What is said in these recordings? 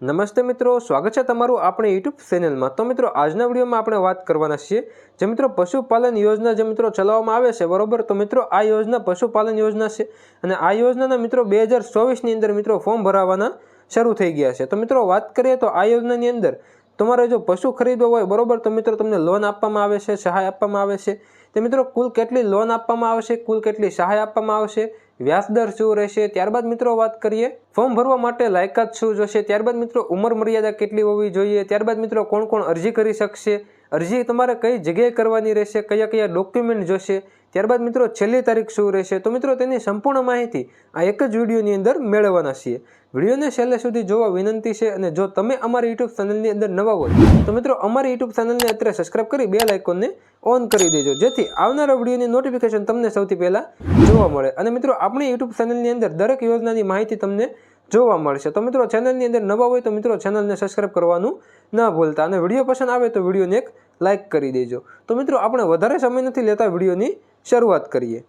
નમસ્તે મિત્રો, સ્વાગત છે તમારું આપણી યુટ્યુબ ચેનલમાં તો મિત્રો, આજના વિડીયોમાં આપણે વાત કરવાના છીએ જે મિત્રો પશુપાલન યોજના જે મિત્રો ચલાવવામાં આવે છે, બરોબર? તો મિત્રો, આ યોજના પશુપાલન યોજના છે અને આ યોજનાના મિત્રો બે હજાર ચોવીસની અંદર મિત્રો ફોર્મ ભરાવાના શરૂ થઈ ગયા છે. તો મિત્રો, વાત કરીએ તો આ યોજનાની અંદર તમારે જો પશુ ખરીદવો હોય, બરોબર? તો મિત્રો, તમને લોન આપવામાં આવે છે, સહાય આપવામાં આવે છે. તે મિત્રો, કુલ કેટલી લોન આપવામાં આવશે? કુલ કેટલી સહાય આપવામાં આવશે? વ્યાજદર શું રહેશે? ત્યારબાદ મિત્રો વાત કરીએ. ફોર્મ ભરવા માટે લાયકાત શું જોશે? ત્યારબાદ મિત્રો ઉંમર મર્યાદા કેટલી હોવી જોઈએ? ત્યારબાદ મિત્રો કોણ કોણ અરજી કરી શકશે? અરજી તમારે કઈ જગ્યાએ કરવાની રહેશે, કયા કયા ડોક્યુમેન્ટ જોશે, ત્યારબાદ મિત્રો છેલ્લી તારીખ શું રહેશે? તો મિત્રો તેની સંપૂર્ણ માહિતી આ એક જ વિડીયોની અંદર મેળવવાના છીએ. વિડીયોને છેલ્લે સુધી જોવા વિનંતી છે અને જો તમે અમારી યુટ્યુબ ચેનલની અંદર નવા હોય, તો મિત્રો અમારી યુટ્યુબ ચેનલને અત્યારે સબસ્ક્રાઈબ કરી બે લાઇકોનને ઓન કરી દેજો, જેથી આવનારા વિડીયોની નોટિફિકેશન તમને સૌથી પહેલાં જોવા મળે. અને મિત્રો આપણી યુટ્યુબ ચેનલની અંદર દરેક યોજનાની માહિતી તમને જોવા મળશે. તો મિત્રો ચેનલની અંદર નવા હોય તો મિત્રો ચેનલને સબસ્ક્રાઈબ કરવાનું ન ભૂલતા. અને વીડિયો પસંદ આવે તો વિડીયોને એક લાઇક કરી દેજો. તો મિત્રો, આપણે વધારે સમય નથી લેતા વિડીયોની શરૂઆત કરીએ.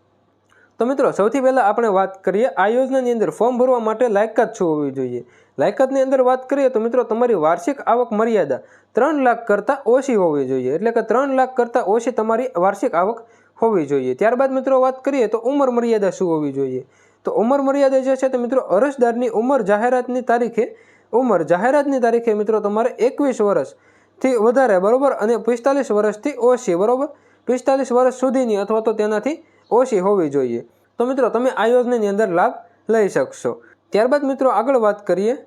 તો મિત્રો, સૌથી પહેલાં આપણે વાત કરીએ, આ યોજનાની અંદર ફોર્મ ભરવા માટે લાયકાત શું હોવી જોઈએ? લાયકાતની અંદર વાત કરીએ તો મિત્રો, તમારી વાર્ષિક આવક મર્યાદા ત્રણ લાખ કરતાં ઓછી હોવી જોઈએ. એટલે કે ત્રણ લાખ કરતાં ઓછી તમારી વાર્ષિક આવક હોવી જોઈએ. ત્યારબાદ મિત્રો, વાત કરીએ તો ઉંમર મર્યાદા શું હોવી જોઈએ? તો ઉંમર મર્યાદા જે છે તે મિત્રો, અરજદારની ઉંમર જાહેરાતની તારીખે, ઉંમર જાહેરાતની તારીખે મિત્રો, તમારે એકવીસ વર્ષથી વધારે, બરાબર? અને પિસ્તાલીસ વર્ષથી ઓછી, બરાબર? પિસ્તાલીસ વર્ષ સુધીની અથવા તો તેનાથી ઓછી હોવી જોઈએ. તો મિત્રો, તમે આ યોજનાની અંદર લાભ લઈ શકશો. ત્યારબાદ મિત્રો, આગળ વાત કરીએ.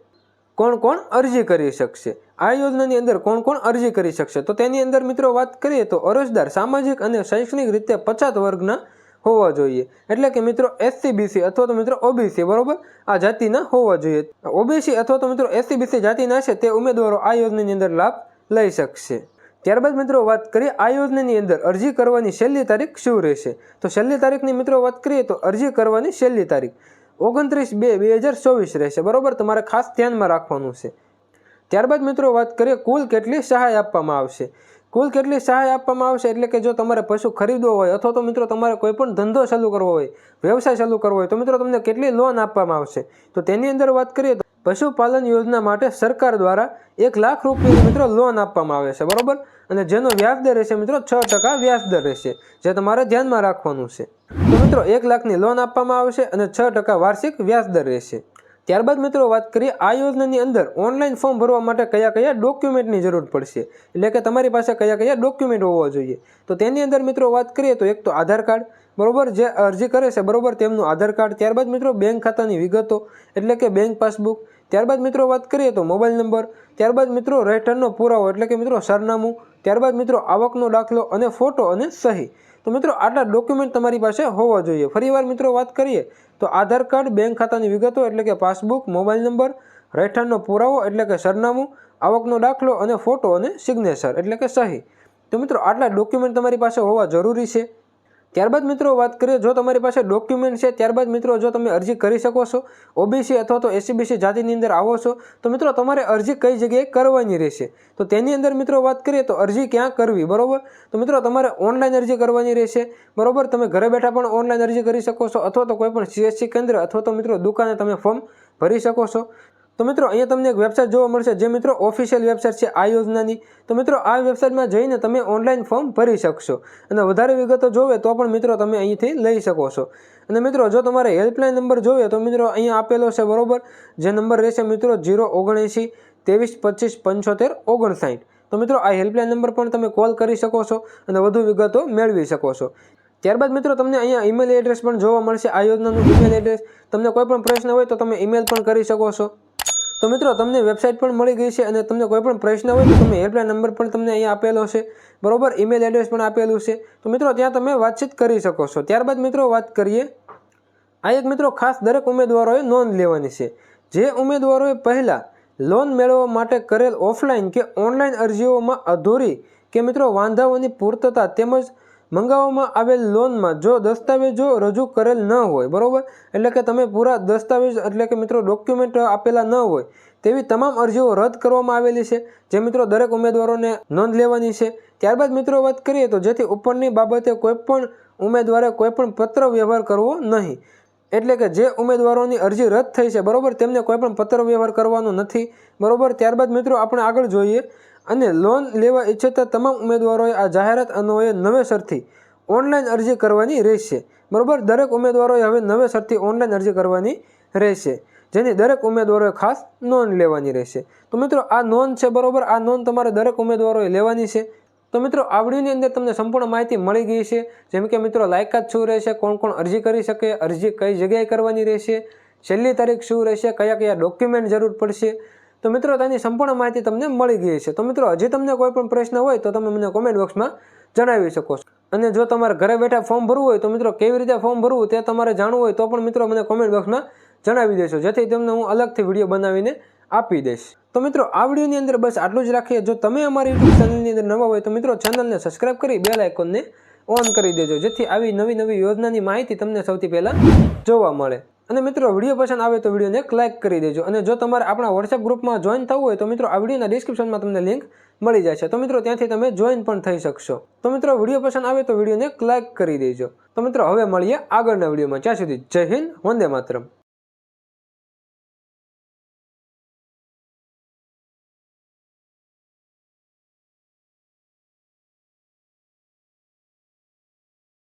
કોણ કોણ અરજી કરી શકશે? આ યોજનાની અંદર કોણ કોણ અરજી કરી શકશે? તો તેની અંદર મિત્રો વાત કરીએ તો અરજદાર સામાજિક અને શૈક્ષણિક રીતે પછાત વર્ગના હોવા જોઈએ. એટલે કે મિત્રો એસસી બીસી અથવા તો મિત્રો ઓબીસી બરોબર? આ જાતિના હોવા જોઈએ. ઓબીસી અથવા તો મિત્રો એસસી બીસી જાતિના છે, તે ઉમેદવારો આ યોજનાની અંદર લાભ લઈ શકશે. ત્યારબાદ મિત્રો વાત કરીએ આ યોજનાની અંદર અરજી કરવાની છેલ્લી તારીખ શું રહેશે? તો છેલ્લી તારીખની મિત્રો વાત કરીએ તો અરજી કરવાની છેલ્લી તારીખ ઓગણત્રીસ બે બે હજાર ચોવીસ રહેશે. બરાબર? તમારે ખાસ ધ્યાનમાં રાખવાનું છે. ત્યારબાદ મિત્રો વાત કરીએ કુલ કેટલી સહાય આપવામાં આવશે? કુલ કેટલી સહાય આપવામાં આવશે? એટલે કે જો તમારે પશુ ખરીદવો હોય અથવા તો મિત્રો તમારે કોઈ પણ ધંધો ચાલુ કરવો હોય, વ્યવસાય ચાલુ કરવો હોય, તો મિત્રો તમને કેટલી લોન આપવામાં આવશે? તો તેની અંદર વાત કરીએ તો પશુપાલન યોજના માટે સરકાર દ્વારા એક લાખ રૂપિયાની મિત્રો લોન આપવામાં આવે છે, બરાબર? અને જેનો વ્યાજદર રહેશે મિત્રો છ ટકા વ્યાજદર રહેશે, જે તમારે ધ્યાનમાં રાખવાનું છે. તો મિત્રો, એક લાખની લોન આપવામાં આવશે અને છ ટકા વાર્ષિક વ્યાજદર રહેશે. ત્યારબાદ મિત્રો વાત કરીએ આ યોજનાની અંદર ઓનલાઈન ફોર્મ ભરવા માટે કયા કયા ડોક્યુમેન્ટની જરૂર પડશે? એટલે કે તમારી પાસે કયા કયા ડોક્યુમેન્ટ હોવા જોઈએ? તો તેની અંદર મિત્રો વાત કરીએ તો એક તો આધાર કાર્ડ, બરોબર, જે અરજી કરે છે, બરોબર, તેમનું આધાર કાર્ડ, ત્યારબાદ મિત્રો બેંક ખાતાની વિગતો, એટલે કે બેંક પાસબુક, ત્યારબાદ મિત્રો વાત કરીએ તો મોબાઈલ નંબર, ત્યારબાદ મિત્રો રહેઠાણનો પુરાવો, એટલે કે મિત્રો સરનામું ત્યારબાદ મિત્રો આવકનો દાખલો અને ફોટો અને સહી. તો મિત્રો આટલા ડોક્યુમેન્ટ તમારી પાસે હોવા જોઈએ. ફરીવાર મિત્રો વાત કરીએ, તો આધાર કાર્ડ, બેંક ખાતાની વિગતો એટલે કે પાસબુક, મોબાઈલ નંબર, રહેઠાણનો પુરાવો એટલે કે સરનામું, આવકનો દાખલો અને ફોટો અને સિગ્નેચર એટલે કે સહી. તો મિત્રો આટલા ડોક્યુમેન્ટ તમારી પાસે હોવા જરૂરી છે. ત્યારબાદ મિત્રો વાત કરીએ, જો તમારી પાસે ડોક્યુમેન્ટ છે, ત્યારબાદ મિત્રો જો તમે અરજી કરી શકો છો ઓબીસી અથવા તો એસીબીસી જાતિની અંદર આવો છો, તો મિત્રો તમારે અરજી કઈ જગ્યાએ કરવાની રહેશે? તો તેની અંદર મિત્રો વાત કરીએ, તો અરજી ક્યાં કરવી, બરાબર? તો મિત્રો તમારે ઓનલાઈન અરજી કરવાની રહેશે, બરાબર? તમે ઘરે બેઠા પણ ઓનલાઈન અરજી કરી શકો છો, અથવા તો કોઈ પણ સીએસસી કેન્દ્ર, અથવા તો મિત્રો દુકાને તમે ફોર્મ ભરી શકો છો. તો મિત્રો, અહીંયા તમને એક વેબસાઇટ જોવા મળશે, જે મિત્રો ઓફિશિયલ વેબસાઇટ છે આ યોજનાની. તો મિત્રો, આ વેબસાઇટમાં જઈને તમે ઓનલાઈન ફોર્મ ભરી શકશો. અને વધારે વિગતો જોવે તો પણ મિત્રો તમે અહીંથી લઈ શકો છો. અને મિત્રો, જો તમારે હેલ્પલાઇન નંબર જોઈએ તો મિત્રો, અહીંયા આપેલો છે બરોબર, જે નંબર રહેશે મિત્રો જીરો ઓગણએંસી ત્રેવીસ, પચીસ, પંચોતેર, ઓગણસાઠ. તો મિત્રો, આ હેલ્પલાઇન નંબર પણ તમે કોલ કરી શકો છો અને વધુ વિગતો મેળવી શકો છો. ત્યારબાદ મિત્રો, તમને અહીંયા ઈમેલ એડ્રેસ પણ જોવા મળશે આ યોજનાનું ઈમેલ એડ્રેસ તમને કોઈ પણ પ્રશ્ન હોય તો તમે ઈમેલ પણ કરી શકો છો. તો મિત્રો, તમને વેબસાઇટ પણ મળી ગઈ છે અને તમને કોઈ પણ પ્રશ્ન હોય તો તમે હેલ્પલાઇન નંબર પણ તમને અહીંયા આપેલો છે. બરોબર? ઈમેલ એડ્રેસ પણ આપેલું છે. તો મિત્રો, ત્યાં તમે વાતચીત કરી શકો છો. ત્યારબાદ મિત્રો, વાત કરીએ. આ એક મિત્રો, ખાસ દરેક ઉમેદવારોએ નોંધ લેવાની છે. જે ઉમેદવારોએ પહેલાં લોન મેળવવા માટે કરેલ ઓફલાઈન કે ઓનલાઈન અરજીઓમાં અધૂરી કે મિત્રો, વાંધાઓની પૂર્તતા તેમજ મંગાવવામાં આવેલ લોનમાં જો દસ્તાવેજો રજૂ કરેલ ન હોય, બરાબર? એટલે કે તમે પૂરા દસ્તાવેજ, એટલે કે મિત્રો ડોક્યુમેન્ટ આપેલા ન હોય, તેવી તમામ અરજીઓ રદ કરવામાં આવેલી છે, જે મિત્રો દરેક ઉમેદવારોને નોંધ લેવાની છે. ત્યારબાદ મિત્રો વાત કરીએ તો જેથી ઉપરની બાબતે કોઈપણ ઉમેદવારે કોઈપણ પત્ર વ્યવહાર કરવો નહીં. એટલે કે જે ઉમેદવારોની અરજી રદ થઈ છે, બરાબર? તેમને કોઈ પણ પત્ર વ્યવહાર કરવાનો નથી, બરાબર? ત્યારબાદ મિત્રો આપણે આગળ જોઈએ અને લોન લેવા ઈચ્છતા તમામ ઉમેદવારોએ આ જાહેરાત અન્વયે નવેસરથી ઓનલાઈન અરજી કરવાની રહેશે. બરાબર? દરેક ઉમેદવારોએ હવે નવેસરથી ઓનલાઈન અરજી કરવાની રહેશે, જેની દરેક ઉમેદવારોએ ખાસ નોંધ લેવાની રહેશે. તો મિત્રો, આ નોંધ છે બરાબર? આ નોંધ તમારે દરેક ઉમેદવારોએ લેવાની છે. તો મિત્રો, આ વિડીયોની અંદર તમને સંપૂર્ણ માહિતી મળી ગઈ છે. જેમ કે મિત્રો, લાયકાત શું રહેશે, કોણ કોણ અરજી કરી શકે, અરજી કઈ જગ્યાએ કરવાની રહેશે, છેલ્લી તારીખ શું રહેશે, કયા કયા ડોક્યુમેન્ટ જરૂર પડશે તો મિત્રો તેની સંપૂર્ણ માહિતી તમને મળી ગઈ છે. તો મિત્રો, હજી તમને કોઈ પણ પ્રશ્ન હોય તો તમે મને કોમેન્ટ બોક્સમાં જણાવી શકો છો. અને જો તમારે ઘરે બેઠા ફોર્મ ભરવું હોય તો મિત્રો, કેવી રીતે ફોર્મ ભરવું તે તમારે જાણવું હોય તો પણ મિત્રો મને કોમેન્ટ બોક્સમાં જણાવી દેશો જેથી તમને હું અલગથી વીડિયો બનાવીને આપી દઈશ. તો મિત્રો, આ વિડીયોની અંદર બસ આટલું જ રાખીએ. જો તમે અમારી યુટ્યુબ ચેનલની અંદર નવા હોય તો મિત્રો ચેનલને સબસ્ક્રાઈબ કરી બેલ આઇકોનને ઓન કરી દેજો. જેથી આવી નવી નવી યોજનાની માહિતી તમને સૌથી પહેલાં જોવા મળે. અને મિત્રો, વીડિયો પસંદ આવે તો વિડીયોને એક લાઇક કરી દેજો અને જો તમારે આપણા વોટ્સએપ ગ્રુપમાં જોઈન થવું હોય તો મિત્રો, આ વિડીયોના ડિસ્ક્રિપ્શનમાં તમને લિંક મળી જશે. તો મિત્રો, ત્યાંથી તમે જોઈન પણ થઈ શકશો. તો મિત્રો, વીડિયો પસંદ આવે તો વિડીયોને એક લાઇક કરી દેજો. તો મિત્રો, હવે મળીએ આગળના વિડીયોમાં. ત્યાં સુધી જય હિન્દ, વંદે માતરમ.